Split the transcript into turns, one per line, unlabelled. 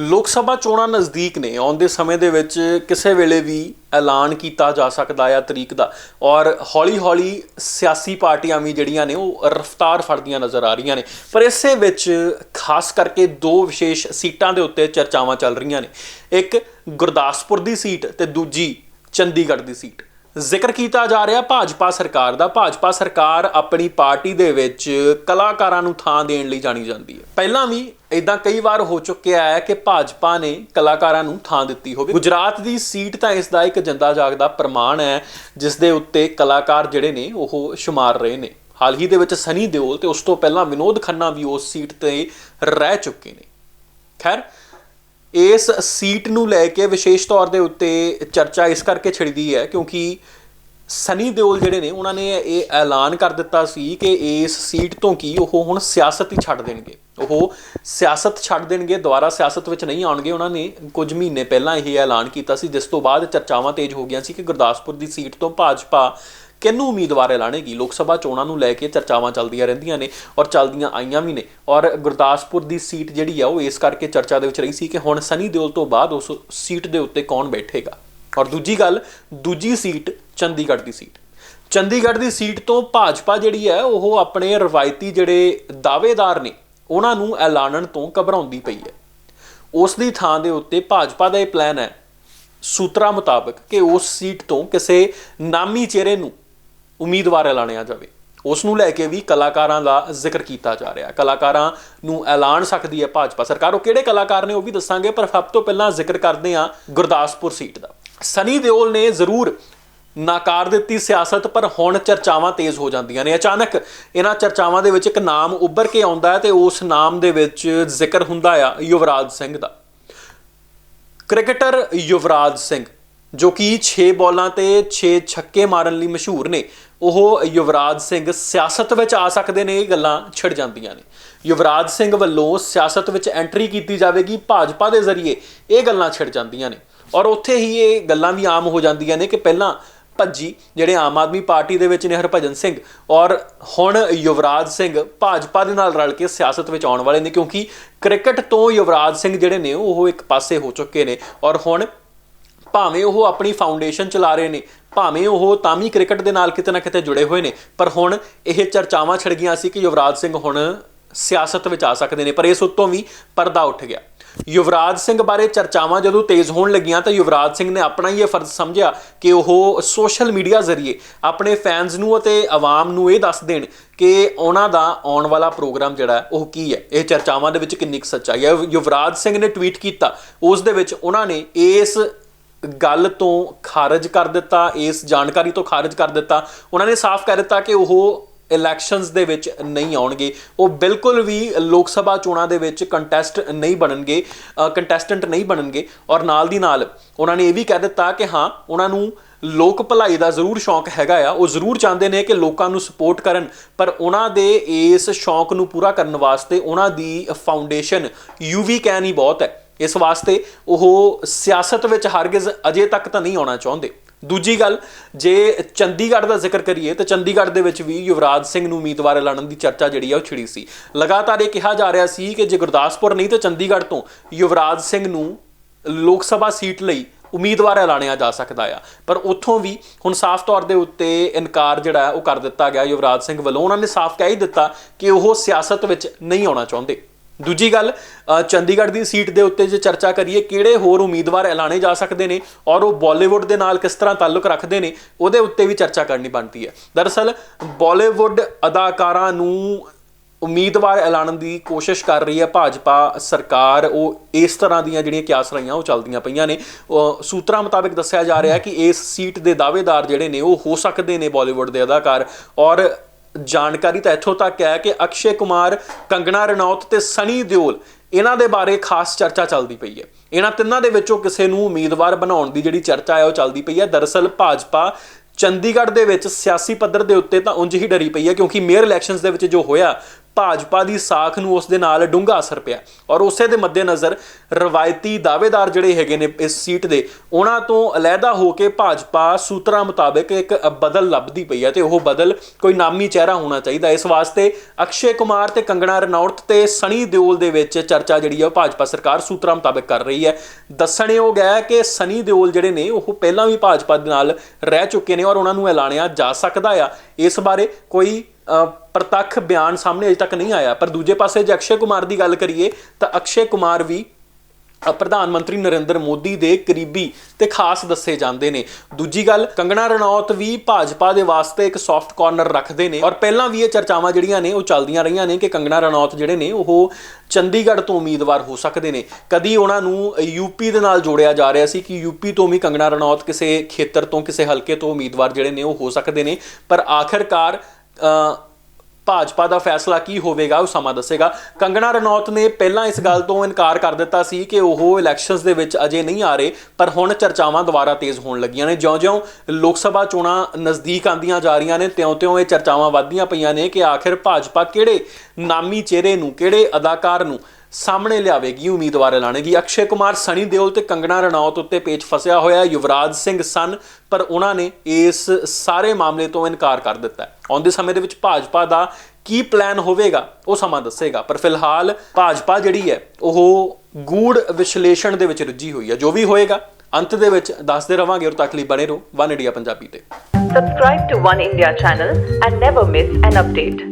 ਲੋਕ ਸਭਾ ਚੋਣਾਂ ਨਜ਼ਦੀਕ ਨੇ। ਆਉਂਦੇ ਸਮੇਂ ਦੇ ਵਿੱਚ ਕਿਸੇ ਵੇਲੇ ਵੀ ਐਲਾਨ ਕੀਤਾ ਜਾ ਸਕਦਾ ਆ ਤਰੀਕ ਦਾ। ਔਰ ਹੌਲੀ-ਹੌਲੀ ਸਿਆਸੀ ਪਾਰਟੀਆਂ ਵੀ ਜਿਹੜੀਆਂ ਨੇ, ਉਹ ਰਫ਼ਤਾਰ ਫੜਦੀਆਂ ਨਜ਼ਰ ਆ ਰਹੀਆਂ ਨੇ। ਪਰ ਇਸੇ ਵਿੱਚ ਖਾਸ ਕਰਕੇ ਦੋ ਵਿਸ਼ੇਸ਼ ਸੀਟਾਂ ਦੇ ਉੱਤੇ ਚਰਚਾਵਾਂ ਚੱਲ ਰਹੀਆਂ ਨੇ। ਇੱਕ ਗੁਰਦਾਸਪੁਰ ਦੀ ਸੀਟ ਤੇ ਦੂਜੀ ਚੰਡੀਗੜ੍ਹ ਦੀ ਸੀਟ। ਜ਼ਿਕਰ ਕੀਤਾ ਜਾ ਰਿਹਾ, ਭਾਜਪਾ ਸਰਕਾਰ ਦਾ। ਭਾਜਪਾ ਸਰਕਾਰ ਆਪਣੀ ਪਾਰਟੀ ਦੇ ਵਿੱਚ ਕਲਾਕਾਰਾਂ ਨੂੰ ਥਾਂ ਦੇਣ ਲਈ ਜਾਣੀ ਜਾਂਦੀ ਹੈ। ਪਹਿਲਾਂ ਵੀ ਇਦਾਂ ਕਈ ਵਾਰ ਹੋ ਚੁੱਕਿਆ ਹੈ ਕਿ ਭਾਜਪਾ ਨੇ ਕਲਾਕਾਰਾਂ ਨੂੰ ਥਾਂ ਦਿੱਤੀ ਹੋਵੇ। ਗੁਜਰਾਤ ਦੀ ਸੀਟ ਤਾਂ ਇਸ ਦਾ ਇੱਕ ਜੰਦਾ ਜਾਗਦਾ ਪ੍ਰਮਾਣ ਹੈ, ਜਿਸ ਦੇ ਉੱਤੇ ਕਲਾਕਾਰ ਜਿਹੜੇ ਨੇ, ਉਹ ਸ਼ੁਮਾਰ ਰਹੇ ਨੇ। ਹਾਲ ਹੀ ਦੇ ਵਿੱਚ ਸਨੀ ਦਿਓਲ ਤੇ ਉਸ ਤੋਂ ਪਹਿਲਾਂ ਵਿਨੋਦ ਖੰਨਾ ਵੀ ਉਸ ਸੀਟ ਤੇ ਰਹਿ ਚੁੱਕੇ ਨੇ। ਖੈਰ ਇਸ ਸੀਟ ਨੂੰ ਲੈ ਕੇ ਵਿਸ਼ੇਸ਼ ਤੌਰ ਦੇ ਉੱਤੇ ਚਰਚਾ ਇਸ ਕਰਕੇ ਛਿੜਦੀ ਹੈ ਕਿਉਂਕਿ ਸਨੀ ਦਿਓਲ ਜਿਹੜੇ ਨੇ, ਉਹਨਾਂ ਨੇ ਇਹ ਐਲਾਨ ਕਰ ਦਿੱਤਾ ਸੀ ਕਿ ਇਸ ਸੀਟ ਤੋਂ ਕੀ ਉਹ ਹੁਣ ਸਿਆਸਤ ਹੀ ਛੱਡ ਦੇਣਗੇ। ਉਹ ਸਿਆਸਤ ਛੱਡ ਦੇਣਗੇ, ਦੁਬਾਰਾ ਸਿਆਸਤ ਵਿੱਚ ਨਹੀਂ ਆਉਣਗੇ। ਉਹਨਾਂ ਨੇ ਕੁਝ ਮਹੀਨੇ ਪਹਿਲਾਂ ਇਹ ਐਲਾਨ ਕੀਤਾ ਸੀ, ਜਿਸ ਤੋਂ ਬਾਅਦ ਚਰਚਾਵਾਂ ਤੇਜ਼ ਹੋ ਗਈਆਂ ਸੀ ਕਿ ਗੁਰਦਾਸਪੁਰ ਦੀ ਸੀਟ ਤੋਂ ਭਾਜਪਾ ਕਿਹਨੂੰ ਉਮੀਦਵਾਰ ਐਲਾਨੇਗੀ? ਲੋਕ ਸਭਾ ਚੋਣਾਂ ਨੂੰ ਲੈ ਕੇ ਚਰਚਾਵਾਂ ਚੱਲਦੀਆਂ ਰਹਿੰਦੀਆਂ ਨੇ ਔਰ ਚੱਲਦੀਆਂ ਆਈਆਂ ਵੀ ਨੇ। ਔਰ ਗੁਰਦਾਸਪੁਰ ਦੀ ਸੀਟ ਜਿਹੜੀ ਆ, ਉਹ ਇਸ ਕਰਕੇ ਚਰਚਾ ਦੇ ਵਿੱਚ ਰਹੀ ਸੀ ਕਿ ਹੁਣ ਸਨੀ ਦਿਓਲ ਤੋਂ ਬਾਅਦ ਉਸ ਸੀਟ ਦੇ ਉੱਤੇ ਕੌਣ ਬੈਠੇਗਾ? ਔਰ ਦੂਜੀ ਗੱਲ, ਦੂਜੀ ਸੀਟ ਚੰਡੀਗੜ੍ਹ ਦੀ ਸੀਟ। ਚੰਡੀਗੜ੍ਹ ਦੀ ਸੀਟ ਤੋਂ ਭਾਜਪਾ ਜਿਹੜੀ ਹੈ ਉਹ ਆਪਣੇ ਰਵਾਇਤੀ ਜਿਹੜੇ ਦਾਅਵੇਦਾਰ ਨੇ, ਉਹਨਾਂ ਨੂੰ ਐਲਾਨਣ ਤੋਂ ਘਬਰਾਉਂਦੀ ਪਈ ਹੈ। ਉਸ ਦੀ ਥਾਂ ਦੇ ਉੱਤੇ ਭਾਜਪਾ ਦਾ ਇਹ ਪਲਾਨ ਹੈ, ਸੂਤਰਾਂ ਮੁਤਾਬਕ ਕਿ ਉਸ ਸੀਟ ਤੋਂ ਕਿਸੇ ਨਾਮੀ ਚਿਹਰੇ ਨੂੰ ਉਮੀਦਵਾਰ ਐਲਾਨਿਆ ਜਾਵੇ। ਉਸ ਨੂੰ ਲੈ ਕੇ ਵੀ ਕਲਾਕਾਰਾਂ ਦਾ ਜ਼ਿਕਰ ਕੀਤਾ ਜਾ ਰਿਹਾ ਕਲਾਕਾਰਾਂ ਨੂੰ ਐਲਾਨ ਸਕਦੀ ਹੈ ਭਾਜਪਾ ਸਰਕਾਰ। ਉਹ ਕਿਹੜੇ ਕਲਾਕਾਰ ਨੇ ਉਹ ਵੀ ਦੱਸਾਂਗੇ, ਪਰ ਸਭ ਤੋਂ ਪਹਿਲਾਂ ਜ਼ਿਕਰ ਕਰਦੇ ਹਾਂ ਗੁਰਦਾਸਪੁਰ ਸੀਟ ਦਾ। ਸਨੀ ਦਿਓਲ ਨੇ ਜ਼ਰੂਰ ਨਾਕਾਰ ਦਿੱਤੀ ਸਿਆਸਤ, ਪਰ ਹੁਣ ਚਰਚਾਵਾਂ ਤੇਜ਼ ਹੋ ਜਾਂਦੀਆਂ ਨੇ। ਅਚਾਨਕ ਇਹਨਾਂ ਚਰਚਾਵਾਂ ਦੇ ਵਿੱਚ ਇੱਕ ਨਾਮ ਉੱਭਰ ਕੇ ਆਉਂਦਾ ਹੈ ਤੇ ਉਸ ਨਾਮ ਦੇ ਵਿੱਚ ਜ਼ਿਕਰ ਹੁੰਦਾ ਆ ਯੁਵਰਾਜ ਸਿੰਘ ਦਾ। ਕ੍ਰਿਕਟਰ ਯੁਵਰਾਜ ਸਿੰਘ, ਜੋ ਕਿ 6 ਬਾਲਾਂ ਤੇ 6 ਛੱਕੇ ਮਾਰਨ ਲਈ ਮਸ਼ਹੂਰ ਨੇ। ਉਹ ਯੁਵਰਾਜ ਸਿੰਘ ਸਿਆਸਤ ਵਿੱਚ ਆ ਸਕਦੇ ਨੇ, ਇਹ ਗੱਲਾਂ ਛਿੜ ਜਾਂਦੀਆਂ ਨੇ। ਯੁਵਰਾਜ ਸਿੰਘ ਵੱਲੋਂ ਸਿਆਸਤ ਵਿੱਚ ਐਂਟਰੀ ਕੀਤੀ ਜਾਵੇਗੀ ਭਾਜਪਾ ਦੇ ਜ਼ਰੀਏ, ਇਹ ਗੱਲਾਂ ਛਿੜ ਜਾਂਦੀਆਂ ਨੇ। ਔਰ ਉੱਥੇ ਹੀ ਇਹ ਗੱਲਾਂ ਵੀ ਆਮ ਹੋ ਜਾਂਦੀਆਂ ਨੇ ਕਿ ਪਹਿਲਾਂ ਭੱਜੀ, ਜਿਹੜੇ ਆਮ ਆਦਮੀ ਪਾਰਟੀ ਦੇ ਵਿੱਚ ਨੇ ਹਰਭਜਨ ਸਿੰਘ, ਔਰ ਹੁਣ ਯੁਵਰਾਜ ਸਿੰਘ ਭਾਜਪਾ ਦੇ ਨਾਲ ਰਲ ਕੇ ਸਿਆਸਤ ਵਿੱਚ ਆਉਣ ਵਾਲੇ ਨੇ, ਕਿਉਂਕਿ ਕ੍ਰਿਕਟ ਤੋਂ ਯੁਵਰਾਜ ਸਿੰਘ ਜਿਹੜੇ ਨੇ, ਉਹ ਇੱਕ ਪਾਸੇ ਹੋ ਚੁੱਕੇ ਨੇ। ਔਰ ਹੁਣ ਭਾਵੇਂ ਉਹ ਆਪਣੀ ਫਾਊਂਡੇਸ਼ਨ ਚਲਾ ਰਹੇ ਨੇ, ਭਾਵੇਂ ਉਹ ਤਾਂ ਵੀ ਕ੍ਰਿਕਟ ਦੇ ਨਾਲ ਕਿਤੇ ਨਾ ਕਿਤੇ ਜੁੜੇ ਹੋਏ ਨੇ, ਪਰ ਹੁਣ ਇਹ ਚਰਚਾਵਾਂ ਛਿੜ ਗਈਆਂ ਸੀ ਕਿ ਯੁਵਰਾਜ ਸਿੰਘ ਹੁਣ ਸਿਆਸਤ ਵਿੱਚ ਆ ਸਕਦੇ ਨੇ, ਪਰ ਇਸ ਉੱਤੋਂ ਵੀ ਪਰਦਾ ਉੱਠ ਗਿਆ। ਯੁਵਰਾਜ ਸਿੰਘ ਬਾਰੇ ਚਰਚਾਵਾਂ ਜਦੋਂ ਤੇਜ਼ ਹੋਣ ਲੱਗੀਆਂ ਤਾਂ ਯੁਵਰਾਜ ਸਿੰਘ ਨੇ ਆਪਣਾ ਹੀ ਇਹ ਫਰਜ਼ ਸਮਝਿਆ ਕਿ ਉਹ ਸੋਸ਼ਲ ਮੀਡੀਆ ਜ਼ਰੀਏ ਆਪਣੇ ਫੈਨਸ ਨੂੰ ਅਤੇ ਆਵਾਮ ਨੂੰ ਇਹ ਦੱਸ ਦੇਣ ਕਿ ਉਹਨਾਂ ਦਾ ਆਉਣ ਵਾਲਾ ਪ੍ਰੋਗਰਾਮ ਜਿਹੜਾ ਉਹ ਕੀ ਹੈ। ਇਹ ਚਰਚਾਵਾਂ ਦੇ ਵਿੱਚ ਕਿੰਨੀ ਕੁ ਸੱਚਾਈ ਹੈ। ਯੁਵਰਾਜ ਸਿੰਘ ਨੇ ਟਵੀਟ ਕੀਤਾ। ਉਸ ਦੇ ਵਿੱਚ ਉਹਨਾਂ ਨੇ ਇਸ ਗੱਲ ਤੋਂ ਖਾਰਜ ਕਰ ਦਿੱਤਾ, ਇਸ ਜਾਣਕਾਰੀ ਤੋਂ ਖਾਰਜ ਕਰ ਦਿੱਤਾ। ਉਹਨਾਂ ਨੇ ਸਾਫ਼ ਕਹਿ ਦਿੱਤਾ ਕਿ ਉਹ ਇਲੈਕਸ਼ਨਸ ਦੇ ਵਿੱਚ ਨਹੀਂ ਆਉਣਗੇ। ਉਹ ਬਿਲਕੁਲ ਵੀ ਲੋਕ ਸਭਾ ਚੋਣਾਂ ਦੇ ਵਿੱਚ ਕੰਟੈਸਟ ਨਹੀਂ ਬਣਨਗੇ ਕੰਟੈਸਟੈਂਟ ਨਹੀਂ ਬਣਨਗੇ। ਔਰ ਨਾਲ ਦੀ ਨਾਲ ਉਹਨਾਂ ਨੇ ਇਹ ਵੀ ਕਹਿ ਦਿੱਤਾ ਕਿ ਹਾਂ, ਉਹਨਾਂ ਨੂੰ ਲੋਕ ਭਲਾਈ ਦਾ ਜ਼ਰੂਰ ਸ਼ੌਂਕ ਹੈਗਾ ਆ। ਉਹ ਜ਼ਰੂਰ ਚਾਹੁੰਦੇ ਨੇ ਕਿ ਲੋਕਾਂ ਨੂੰ ਸਪੋਰਟ ਕਰਨ, ਪਰ ਉਹਨਾਂ ਦੇ ਇਸ ਸ਼ੌਂਕ ਨੂੰ ਪੂਰਾ ਕਰਨ ਵਾਸਤੇ ਉਹਨਾਂ ਦੀ ਫਾਊਂਡੇਸ਼ਨ ਯੂਵੀ ਕੈਨ ਹੀ ਬਹੁਤ ਹੈ। ਇਸ ਵਾਸਤੇ ਉਹ ਸਿਆਸਤ ਵਿੱਚ ਹਰਗਿਜ਼ ਅਜੇ ਤੱਕ ਤਾਂ ਨਹੀਂ ਆਉਣਾ ਚਾਹੁੰਦੇ। ਦੂਜੀ ਗੱਲ, ਜੇ ਚੰਡੀਗੜ੍ਹ ਦਾ ਜ਼ਿਕਰ ਕਰੀਏ ਤਾਂ ਚੰਡੀਗੜ੍ਹ ਦੇ ਵਿੱਚ ਵੀ ਯੁਵਰਾਜ ਸਿੰਘ ਨੂੰ ਉਮੀਦਵਾਰ ਐਲਾਨਣ ਦੀ ਚਰਚਾ ਜਿਹੜੀ ਆ ਉਹ ਛਿੜੀ ਸੀ। ਲਗਾਤਾਰ ਇਹ ਕਿਹਾ ਜਾ ਰਿਹਾ ਸੀ ਕਿ ਜੇ ਗੁਰਦਾਸਪੁਰ ਨਹੀਂ ਤਾਂ ਚੰਡੀਗੜ੍ਹ ਤੋਂ ਯੁਵਰਾਜ ਸਿੰਘ ਨੂੰ ਲੋਕ ਸਭਾ ਸੀਟ ਲਈ ਉਮੀਦਵਾਰ ਐਲਾਨਿਆ ਜਾ ਸਕਦਾ ਆ। ਪਰ ਉੱਥੋਂ ਵੀ ਹੁਣ ਸਾਫ਼ ਤੌਰ ਦੇ ਉੱਤੇ ਇਨਕਾਰ ਜਿਹੜਾ ਉਹ ਕਰ ਦਿੱਤਾ ਗਿਆ। ਯੁਵਰਾਜ ਸਿੰਘ ਵੱਲੋਂ ਉਹਨਾਂ ਨੇ ਸਾਫ਼ ਕਹਿ ਹੀ ਦਿੱਤਾ ਕਿ ਉਹ ਸਿਆਸਤ ਵਿੱਚ ਨਹੀਂ ਆਉਣਾ ਚਾਹੁੰਦੇ। ਦੂਜੀ ਗੱਲ ਚੰਡੀਗੜ੍ਹ ਦੀ ਸੀਟ ਦੇ ਉੱਤੇ ਜੇ ਚਰਚਾ ਕਰੀਏ, ਕਿਹੜੇ ਹੋਰ ਉਮੀਦਵਾਰ ਐਲਾਨੇ ਜਾ ਸਕਦੇ ਨੇ ਔਰ ਉਹ ਬਾਲੀਵੁੱਡ ਦੇ ਨਾਲ ਕਿਸ ਤਰ੍ਹਾਂ ਤਾਲੁਕ ਰੱਖਦੇ ਨੇ, ਉਹਦੇ ਉੱਤੇ ਵੀ ਚਰਚਾ ਕਰਨੀ ਬਣਦੀ ਹੈ। ਦਰਅਸਲ, ਬਾਲੀਵੁੱਡ ਅਦਾਕਾਰਾਂ ਨੂੰ ਉਮੀਦਵਾਰ ਐਲਾਨਣ ਦੀ ਕੋਸ਼ਿਸ਼ ਕਰ ਰਹੀ ਹੈ। ਭਾਜਪਾ ਸਰਕਾਰ, ਉਹ ਇਸ ਤਰ੍ਹਾਂ ਦੀਆਂ ਜਿਹੜੀਆਂ ਕਿਆਸ ਰਹੀਆਂ, ਉਹ ਚੱਲਦੀਆਂ ਪਈਆਂ ਨੇ। ਸੂਤਰਾਂ ਮੁਤਾਬਕ ਦੱਸਿਆ ਜਾ ਰਿਹਾ ਹੈ ਕਿ ਇਸ ਸੀਟ ਦੇ ਦਾਅਵੇਦਾਰ ਜਿਹੜੇ ਨੇ, ਉਹ ਹੋ ਸਕਦੇ ਨੇ ਬਾਲੀਵੁੱਡ ਦੇ ਅਦਾਕਾਰ ਔਰ ਜਾਣਕਾਰੀ ਤਾਂ ਇੱਥੋਂ ਤੱਕ ਹੈ ਕਿ ਅਕਸ਼ੇ ਕੁਮਾਰ, ਕੰਗਣਾ ਰਣੌਤ ਤੇ ਸਨੀ ਦਿਓਲ, ਇਹਨਾਂ ਦੇ ਬਾਰੇ ਖਾਸ ਚਰਚਾ ਚੱਲਦੀ ਪਈ ਹੈ। ਇਹਨਾਂ ਤਿੰਨਾਂ ਦੇ ਵਿੱਚੋਂ ਕਿਸੇ ਨੂੰ ਉਮੀਦਵਾਰ ਬਣਾਉਣ ਦੀ ਜਿਹੜੀ ਚਰਚਾ ਹੈ ਉਹ ਚੱਲਦੀ ਪਈ ਹੈ। ਦਰਅਸਲ ਭਾਜਪਾ ਚੰਡੀਗੜ੍ਹ ਦੇ ਵਿੱਚ ਸਿਆਸੀ ਪੱਧਰ ਦੇ ਉੱਤੇ ਤਾਂ ਉਂਝ ਹੀ ਡਰੀ ਪਈ ਹੈ ਕਿਉਂਕਿ ਮੇਅਰ ਇਲੈਕਸ਼ਨਸ ਦੇ ਵਿੱਚ ਜੋ ਹੋਇਆ ਭਾਜਪਾ ਦੀ ਸਾਖ ਨੂੰ ਉਸ ਦੇ ਨਾਲ ਡੂੰਘਾ ਅਸਰ ਪਿਆ। ਔਰ ਉਸੇ ਦੇ ਮੱਦੇਨਜ਼ਰ ਰਵਾਇਤੀ ਦਾਅਵੇਦਾਰ ਜਿਹੜੇ ਹੈਗੇ ਨੇ ਇਸ ਸੀਟ ਦੇ, ਉਹਨਾਂ ਤੋਂ ਅਲੱਗਾ ਹੋ ਕੇ ਭਾਜਪਾ ਸੂਤਰਾਂ ਮੁਤਾਬਕ ਇੱਕ ਬਦਲ ਲੱਭਦੀ ਪਈ ਹੈ ਤੇ ਉਹ ਬਦਲ ਕੋਈ ਨਾਮੀ ਚਿਹਰਾ ਹੋਣਾ ਚਾਹੀਦਾ। ਇਸ ਵਾਸਤੇ ਅਕਸ਼ੇ ਕੁਮਾਰ ਤੇ ਕੰਗਣਾ ਰਣੌਤ ਤੇ ਸਣੀ ਦਿਓਲ ਦੇ ਵਿੱਚ ਚਰਚਾ ਜਿਹੜੀ ਹੈ ਉਹ ਭਾਜਪਾ ਸਰਕਾਰ ਸੂਤਰਾਂ ਮੁਤਾਬਕ ਕਰ ਰਹੀ ਹੈ। ਦੱਸਣਯੋਗ ਹੈ ਕਿ ਸਨੀ ਦਿਓਲ ਜਿਹੜੇ ਨੇ, ਉਹ ਪਹਿਲਾਂ ਵੀ ਭਾਜਪਾ ਦੇ ਨਾਲ ਰਹਿ ਚੁੱਕੇ ਨੇ ਔਰ ਉਹਨਾਂ ਨੂੰ ਐਲਾਨਿਆ ਜਾ ਸਕਦਾ ਆ। ਇਸ ਬਾਰੇ ਕੋਈ ਪ੍ਰਤੱਖ ਬਿਆਨ ਸਾਹਮਣੇ ਅਜੇ ਤੱਕ ਨਹੀਂ ਆਇਆ। ਪਰ ਦੂਜੇ ਪਾਸੇ ਜੇ ਅਕਸ਼ੇ ਕੁਮਾਰ ਦੀ ਗੱਲ ਕਰੀਏ, ਤਾਂ ਅਕਸ਼ੇ ਕੁਮਾਰ ਵੀ ਪ੍ਰਧਾਨ ਮੰਤਰੀ ਨਰਿੰਦਰ ਮੋਦੀ ਦੇ ਕਰੀਬੀ ਤੇ ਖਾਸ ਦੱਸੇ ਜਾਂਦੇ ਨੇ। ਦੂਜੀ ਗੱਲ, ਕੰਗਣਾ ਰਣੌਤ ਵੀ ਭਾਜਪਾ ਦੇ ਵਾਸਤੇ ਇੱਕ ਸੌਫਟ ਕਾਰਨਰ ਰੱਖਦੇ ਨੇ। ਔਰ ਪਹਿਲਾਂ ਵੀ ਇਹ ਚਰਚਾਵਾਂ ਜਿਹੜੀਆਂ ਨੇ, ਉਹ ਚੱਲਦੀਆਂ ਰਹੀਆਂ ਨੇ ਕਿ ਕੰਗਣਾ ਰਣੌਤ ਜਿਹੜੇ ਨੇ, ਉਹ ਚੰਡੀਗੜ੍ਹ ਤੋਂ ਉਮੀਦਵਾਰ ਹੋ ਸਕਦੇ ਨੇ। ਕਦੀ ਉਹਨਾਂ ਨੂੰ ਯੂਪੀ ਦੇ ਨਾਲ ਜੋੜਿਆ ਜਾ ਰਿਹਾ ਸੀ ਕਿ ਯੂਪੀ ਤੋਂ ਵੀ ਕੰਗਣਾ ਰਣੌਤ ਕਿਸੇ ਖੇਤਰ ਤੋਂ, ਕਿਸੇ ਹਲਕੇ ਤੋਂ ਉਮੀਦਵਾਰ ਜਿਹੜੇ ਨੇ, ਉਹ ਹੋ ਸਕਦੇ ਨੇ। ਪਰ ਆਖਰਕਾਰ ਭਾਜਪਾ ਦਾ ਫੈਸਲਾ ਕੀ ਹੋਵੇਗਾ, ਉਹ ਸਮਾਂ ਦੱਸੇਗਾ। ਕੰਗਣਾ ਰਣੌਤ ਨੇ ਪਹਿਲਾਂ ਇਸ ਗੱਲ ਤੋਂ ਇਨਕਾਰ ਕਰ ਦਿੱਤਾ ਸੀ ਕਿ ਉਹ ਇਲੈਕਸ਼ਨਸ ਦੇ ਵਿੱਚ ਅਜੇ ਨਹੀਂ ਆ ਰਹੇ, ਪਰ ਹੁਣ ਚਰਚਾਵਾਂ ਦੁਬਾਰਾ ਤੇਜ਼ ਹੋਣ ਲੱਗੀਆਂ ਨੇ। ਜਿਉਂ-ਜਿਉਂ ਲੋਕ ਸਭਾ ਚੋਣਾਂ ਨਜ਼ਦੀਕ ਆਂਦੀਆਂ ਜਾ ਰਹੀਆਂ ਨੇ, ਤਿਉਂ-ਤਿਉਂ ਇਹ ਚਰਚਾਵਾਂ ਵੱਧਦੀਆਂ ਪਈਆਂ ਨੇ ਕਿ ਆਖਿਰ ਭਾਜਪਾ ਕਿਹੜੇ ਨਾਮੀ ਚਿਹਰੇ ਨੂੰ, ਕਿਹੜੇ ਅਦਾਕਾਰ ਨੂੰ ਸਾਹਮਣੇ ਲਿਆਵੇਗੀ, ਉਮੀਦਵਾਰ ਐਲਾਨੇਗੀ। ਅਕਸ਼ੇ ਕੁਮਾਰ ਸਣੀ ਦਿਓਲ ਤੇ ਕੰਗਣਾ ਰਣੌਤ ਉੱਤੇ ਪੇਚ ਫਸਿਆ ਹੋਇਆ ਯੁਵਰਾਜ ਸਿੰਘ ਸਨ, ਪਰ ਉਹਨਾਂ ਨੇ ਇਸ ਸਾਰੇ ਮਾਮਲੇ ਤੋਂ ਇਨਕਾਰ ਕਰ ਦਿੱਤਾ ਹੈ। ਆਉਂਦੇ ਸਮੇਂ ਦੇ ਵਿੱਚ ਭਾਜਪਾ ਦਾ ਕੀ ਪਲਾਨ ਹੋਵੇਗਾ, ਉਹ ਸਮਾਂ ਦੱਸੇਗਾ। ਪਰ ਫਿਲਹਾਲ ਭਾਜਪਾ ਜਿਹੜੀ ਹੈ, ਉਹ ਗੂੜ ਵਿਸ਼ਲੇਸ਼ਣ ਦੇ ਵਿੱਚ ਰੁੱਝੀ ਹੋਈ ਹੈ। ਜੋ ਵੀ ਹੋਏਗਾ, ਅੰਤ ਦੇ ਵਿੱਚ ਦੱਸਦੇ ਰਵਾਂਗੇ ਔਰ ਤੱਕ ਲਈ ਬਣੇ ਰਹੋ। ਵਨ ਇੰਡੀਆ ਪੰਜਾਬੀ ਤੇ।
Subscribe to One India channel and never miss an update.